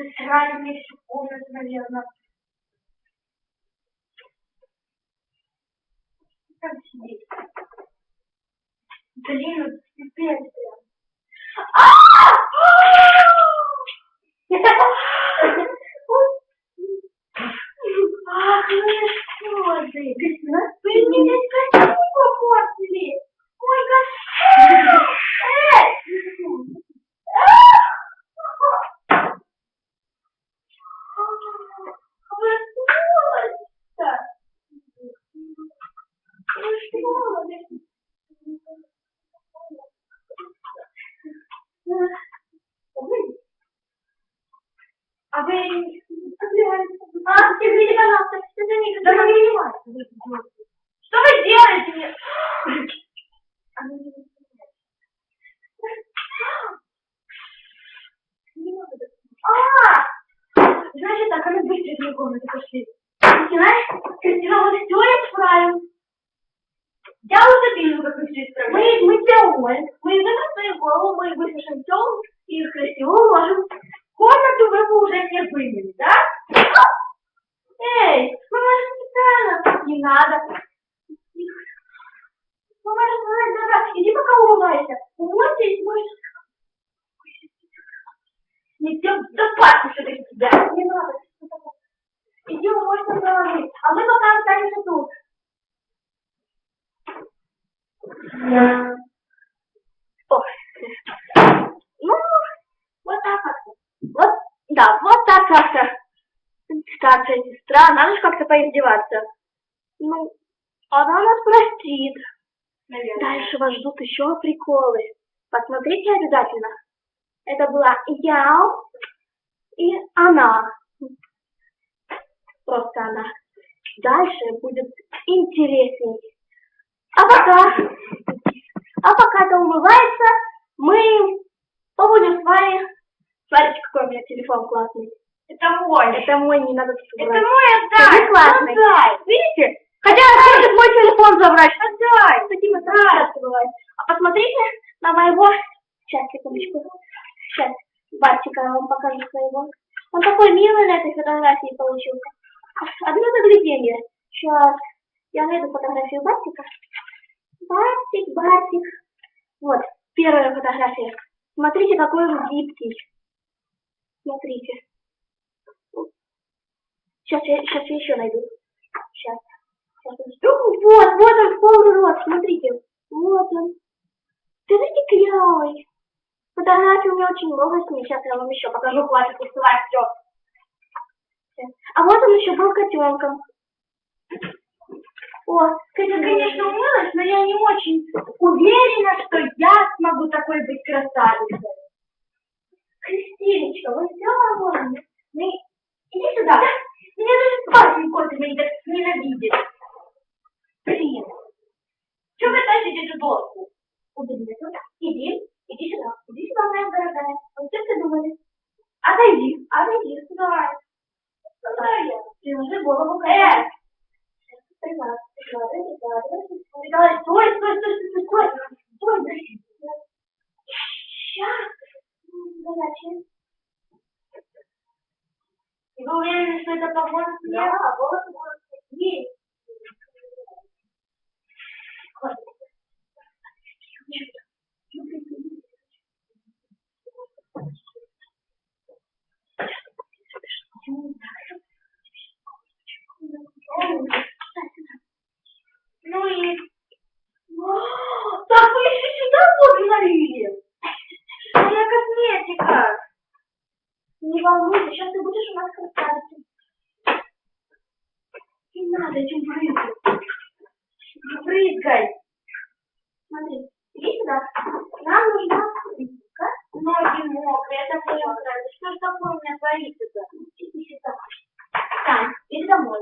Засрали мне всю комнату, наверное. Как сидеть? Блин, ну пипец прям. Ах, ну что ты? Вы мне красиво портили. Ой, господи. Эй! Вы сволочь-то! Вы сволочь! А вы... А, скажите, пожалуйста, что за них? Да вы не понимаете. Что вы делаете? А! Значит так, а мы быстро комнату пошли. Кристина, Кристина, вот все исправим. Я уже вижу, как вы все исправим. Мы, мы делаем. Мы изучим свою голову, мы выпишем все и красиво уложим. Комнату вы бы уже не вымыли, да? Эй, мы же специально. Не надо. Мы же, да, да, иди пока умывайся. Умойся и можешь не все допасти что до тебя. Не надо. Иди умойся головы. А мы пока останемся тут. Ой. Ну, вот так как-то. Вот, да, вот так как-то. Старшая сестра, надо же как-то поиздеваться. Ну, она нас простит. Дальше вас ждут еще приколы. Посмотрите обязательно. Это была я и она. Просто она. Дальше будет интересней. А пока, а пока это умывается, мы побудем с вами. Смотрите, какой у меня телефон классный. Это мой. Это мой, не надо тут Это мой отдай. классный. Отдай. Видите? Хотя хочет мой телефон забрать. Отдай. Таким это часто бывает. А посмотрите на моего... Сейчас, секундочку. Сейчас, Бартика, я вам покажу своего. Он такой милый на этой фотографии получился. Одно загляденье. Сейчас, я найду фотографию Бартика. Бартик, Бартик. Вот, первая фотография. Смотрите, какой он гибкий. Смотрите. Сейчас я, сейчас я еще найду. Сейчас. Ну, вот, вот он полный рост, смотрите. Вот он. Смотрите, клевый. Фотографий у меня очень много с ним. Сейчас я вам еще покажу, хватит рисовать все. А вот он еще был котенком. О, Ты, конечно, умылась, но я не очень уверена, что я смогу такой быть красавицей. Кристиночка, вы все нормально? Ну, иди сюда. Меня даже спасибо коты меня так ненавидит. Николай, стой, стой, стой, стой, стой, стой, стой. Сейчас. Горячее. И вы уверены, что это поможет мне? Да, волосы будут такие. Ну и... О, Так вы еще сюда воду налили? Моя косметика. Не волнуйся, сейчас ты будешь у нас красавицей. Брызгать. Не брызгай. Смотри, иди сюда. Нам нужна рыбка. Ноги мокрые, это мне нравится. Что ж такое у меня творится-то? Иди сюда. Там, иди домой.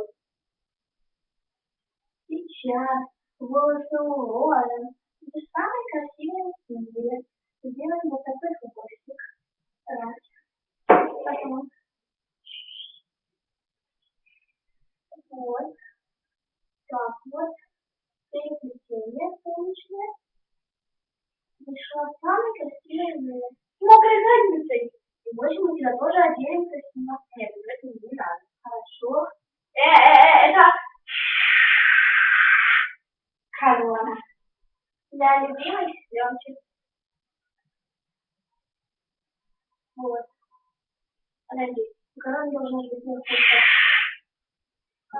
Сейчас волосы уложим. Ты самый красивый в мире. Сделаем вот такой хвостик. Раз. Потом. Вот. Так вот. Переплетение солнечное. Вышла самый красивый в мире. Мокрой задницей. И больше мы тебя тоже оденем красиво. Нет, это не надо. Хорошо. Э, э, э, это... Корона. Для любимой сестренки. Вот. Подожди. Корона должна быть несколько. А,